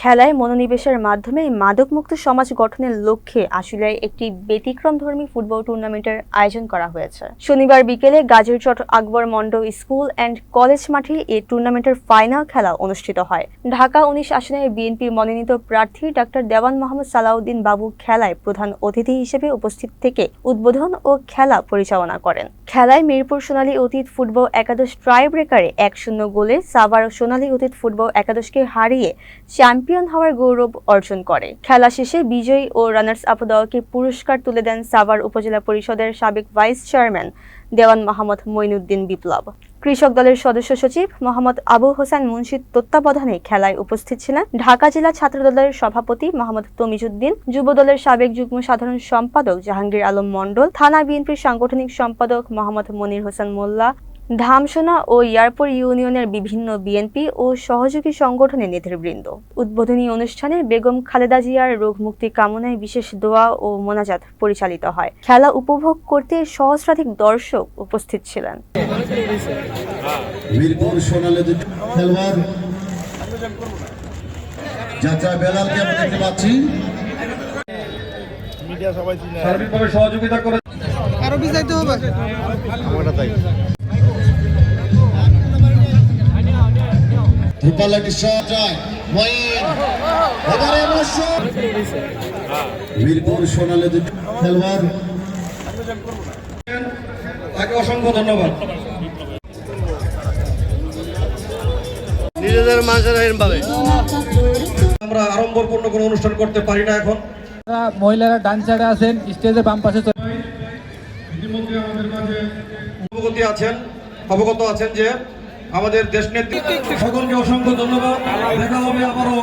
খেলায় মনোনিবেশের মাধ্যমে মাদকমুক্ত সমাজ গঠনের লক্ষ্যে আশুলিয়ায় একটি ব্যতিক্রমধর্মী ফুটবল টুর্নামেন্টের আয়োজন করা হয়েছে। শনিবার বিকেলে গাজীরচট আকবর মন্ড স্কুল অ্যান্ড কলেজ মাঠে এই টুর্নামেন্টের ফাইনাল খেলা অনুষ্ঠিত হয়। ঢাকা উনিশ আসনে বিএনপির মনোনীত প্রার্থী ডাক্তার দেওয়ান মোহাম্মদ সালাউদ্দিন বাবু খেলায় প্রধান অতিথি হিসেবে উপস্থিত থেকে উদ্বোধন ও খেলা পরিচালনা করেন। খেলায় মিরপুর সোনালী অতীত ফুটবল একাদশ ট্রাই ব্রেকারে এক শূন্য গোলে সাভার সোনালী অতীত ফুটবল একাদশকে হারিয়ে চ্যাম্পিয়ন হওয়ার গৌরব অর্জন করে। খেলা শেষে বিজয়ী ও রানার্স আপ দলকে পুরস্কার তুলে দেন সাভার উপজেলা পরিষদের সাবেক ভাইস চেয়ারম্যান দেওয়ান মোহাম্মদ মইনুদ্দিন বিপ্লব। কৃষক দলের সদস্য সচিব মোহাম্মদ আবু হোসেন মুন্সির তত্ত্বাবধানে খেলায় উপস্থিত ছিলেন। ঢাকা জেলা ছাত্রদলের সভাপতি মোহাম্মদ তমিজুদ্দিন, যুব দলের সাবেক যুগ্ম সাধারণ সম্পাদক জাহাঙ্গীর আলম মণ্ডল, থানা বিএনপির সাংগঠনিক সম্পাদক মোহাম্মদ মনির হোসেন মোল্লা ধামসোনা ও ইয়ারপুর ইউনিয়নের বিভিন্ন বিএনপি ও সহযোগী সংগঠনের নেতৃবৃন্দ। উদ্বোধনী অনুষ্ঠানে বেগম খালেদা জিয়ার রোগ মুক্তি কামনায় বিশেষ দোয়া ও মোনাজাত পরিচালিত হয়। খেলা উপভোগ করতে সহস্রাধিক দর্শক উপস্থিত ছিলেন। সহযোগিতা করে আরও হবে। মঈন এবারে সোনালী খেলোয়াড়। তাকে অসংখ্য ধন্যবাদ। নিজেদের মানুষের ভাবে। আমরা আড়ম্বরপূর্ণ কোনো অনুষ্ঠান করতে পারি না এখন। মহিলারা ডান সাইডে আছেন স্টেজের বাম পাশে ইতিমধ্যে আমাদের মাঝে অবগতি আছেন অবগত আছেন যে আমাদের দেশ নেত্রী সকলকে অসংখ্য ধন্যবাদ। দেখা হবে আবারও।